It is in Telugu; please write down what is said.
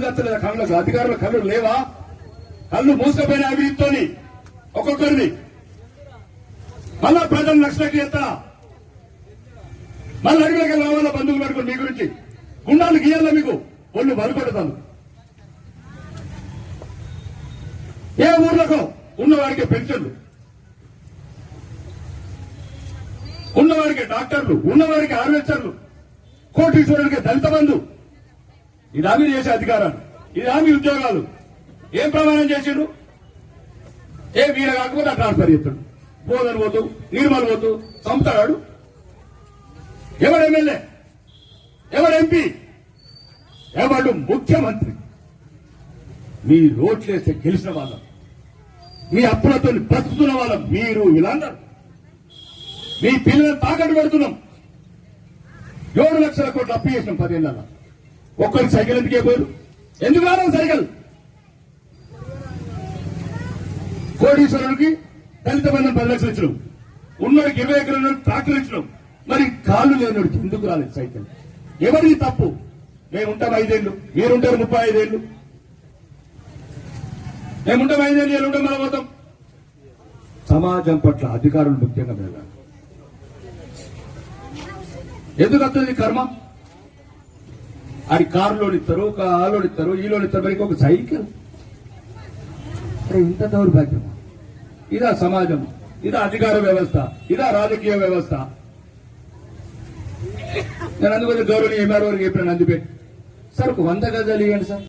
కత్తలేదా కళ్ళకు అధికారుల కళ్ళు లేవా? కళ్ళు మూసుకపోయిన అవినీతితోని ఒక్కొక్కరిని. మళ్ళా ప్రజలు లక్షలకి ఎత్తనా మళ్ళీ అడుగులకి రావాలా బంధువులు పెట్టుకుని మీ గురించి? గుండాలు గీయాలా మీకు? ఒళ్ళు బలపడతాను ఏ ఊర్లకు ఉన్నవాడికి పెన్షన్లు. ఉన్నవాడికి డాక్టర్లు. ఉన్నవాడికి కోటి కోటీశ్వరుడికి దళిత బంధు ఇది హామీ చేసే అధికారాలు ఇది హామీ ఉద్యోగాలు. ఏం ప్రమాణం చేసిండు ఏ వీర కాకపోతే ట్రాన్స్ఫర్ చేస్తాడు. బోధన పోతూ నిర్మల్ పోతూ చంపుతాడు. ఎవరు ఎమ్మెల్యే? ఎవరు ఎంపీ? ఎవడు ముఖ్యమంత్రి? మీ రోట్లేస్తే గెలిచిన వాళ్ళం. మీ అప్పులతో బ్రతుకుతున్న వాళ్ళం మీరు ఇలా అన్నారు. మీ పిల్లలను తాకట్టు పెడుతున్నాం. ఏడు లక్షల కోట్లు అప్పు చేసినాం పదేళ్ళ ఒక్కరికి సైకిల్ ఎందుకే పోయారు ఎందుకు రావడం సైకిల్? కోటీశ్వరుడికి దళిత బంధం పది లక్షలు ఇచ్చినాం. ఉన్నోడికి ఇరవై ఎకరాలు ట్రాక్టర్ ఇచ్చినాం. మరి కాళ్ళు లేనోడికి ఎందుకు రాలేదు సైకిల్? ఎవరిది తప్పు? మేము ఉంటాం ఐదేళ్ళు మీరుంటారు ముప్పై ఐదేళ్ళు మేముంటాం ఐదేళ్ళు వీళ్ళు ఉంటాం మనం పోతాం. సమాజం పట్ల అధికారులు ముఖ్యంగా పెరగాలి ఎందుకు వస్తుంది కర్మ? అది కారులోని ఇస్తారు ఒక ఆలోని ఇస్తారు ఈలోని ఇస్తారు మరి ఒక సైకిల్. అరే ఇంత దౌర్భాగ్యం. ఇదా సమాజం ఇదా అధికార వ్యవస్థ ఇదా రాజకీయ వ్యవస్థ. నేను అందుకని గౌరవనీయ ఎంఆర్ఓ గారికి చెప్పిన నందిపేట సార్ ఒక వంద గజాలు ఇవ్వండి సార్.